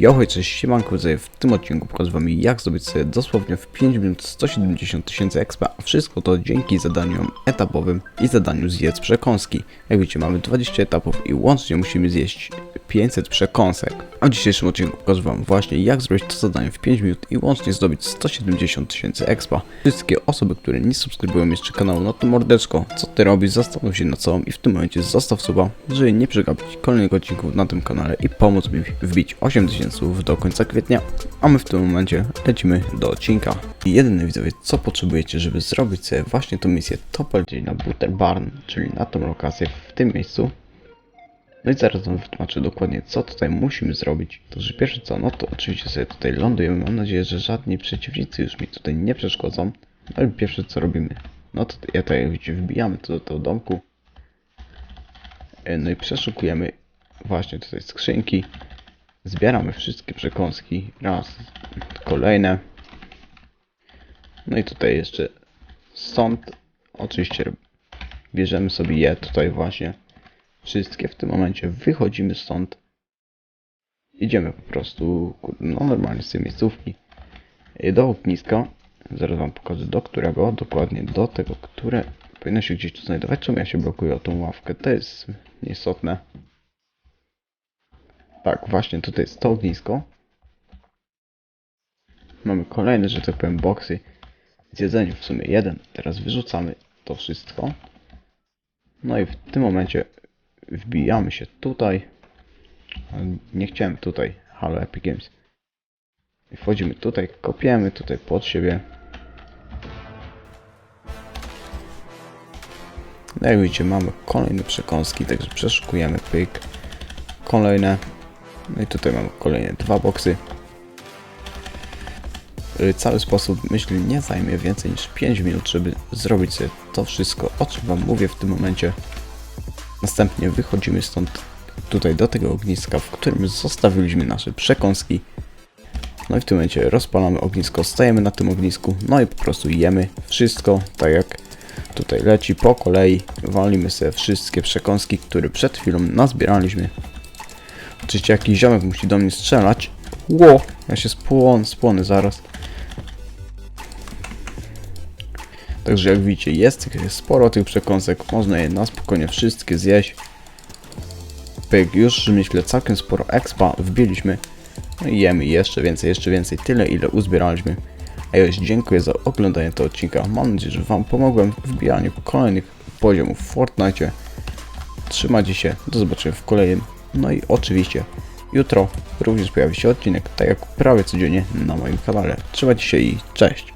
Ja hej, cześć, siemanko, w tym odcinku pokażę wam jak zdobyć sobie dosłownie w 5 minut 170 tysięcy expa, a wszystko to dzięki zadaniom etapowym i zadaniu zjedz przekąski. Jak widzicie mamy 20 etapów i łącznie musimy zjeść 500 przekąsek. A w dzisiejszym odcinku pokażę wam właśnie jak zrobić to zadanie w 5 minut i łącznie zdobyć 170 tysięcy expa. Wszystkie osoby, które nie subskrybują jeszcze kanału, no to mordeczko, co ty robisz, zastanów się nad sobą i w tym momencie zostaw suba, żeby nie przegapić kolejnych odcinków na tym kanale i pomóc mi wbić 8000 słów do końca kwietnia, a my w tym momencie lecimy do odcinka. I jedyne widzowie, co potrzebujecie, żeby zrobić sobie właśnie tą misję, to polecieć na Butter Barn, czyli na tą lokację w tym miejscu. No i zaraz wam wytłumaczę dokładnie, co tutaj musimy zrobić. To, że pierwsze co, no to oczywiście sobie tutaj lądujemy. Mam nadzieję, że żadni przeciwnicy już mi tutaj nie przeszkodzą. No i pierwsze co robimy, no to ja tutaj wbijamy to do tego domku. E, No i przeszukujemy właśnie tutaj skrzynki. Zbieramy wszystkie przekąski. Raz, kolejne. No i tutaj jeszcze stąd. Oczywiście bierzemy sobie je tutaj właśnie. Wszystkie w tym momencie wychodzimy stąd. Idziemy po prostu, no normalnie z tej miejscówki y, do ogniska. Zaraz wam pokażę do którego, dokładnie do tego, które powinno się gdzieś tu znajdować. Czemu ja się blokuję o tą ławkę? To jest nieistotne. Tak, właśnie tutaj jest to ognisko. Mamy kolejne, że tak powiem, boksy z jedzeniem, w sumie jeden. Teraz wyrzucamy to wszystko. No i w tym momencie wbijamy się tutaj. Nie chciałem tutaj. Halo Epic Games. Wchodzimy tutaj, kopiemy tutaj pod siebie. No jak widzicie, mamy kolejne przekąski, także przeszukujemy pyk. Kolejne. No i tutaj mamy kolejne dwa boksy. Y, Cały sposób, myślę, nie zajmie więcej niż 5 minut, żeby zrobić sobie to wszystko, o czym Wam mówię w tym momencie. Następnie wychodzimy stąd tutaj do tego ogniska, w którym zostawiliśmy nasze przekąski. No i w tym momencie rozpalamy ognisko, stajemy na tym ognisku, no i po prostu jemy wszystko, tak jak tutaj leci po kolei. Walimy sobie wszystkie przekąski, które przed chwilą nazbieraliśmy. Oczywiście jakiś ziomek musi do mnie strzelać. Ło, ja się spłon, spłonę zaraz. Także jak widzicie, jest sporo tych przekąsek, można je na spokojnie wszystkie zjeść. Pyk, już myślę całkiem sporo expa wbiliśmy. No i jemy jeszcze więcej, jeszcze więcej, tyle ile uzbieraliśmy. A już dziękuję za oglądanie tego odcinka. Mam nadzieję, że Wam pomogłem w wbijaniu kolejnych poziomów w Fortnite. Trzymajcie się, do zobaczenia w kolejnym. No i oczywiście jutro również pojawi się odcinek, tak jak prawie codziennie na moim kanale. Trzymajcie się i cześć!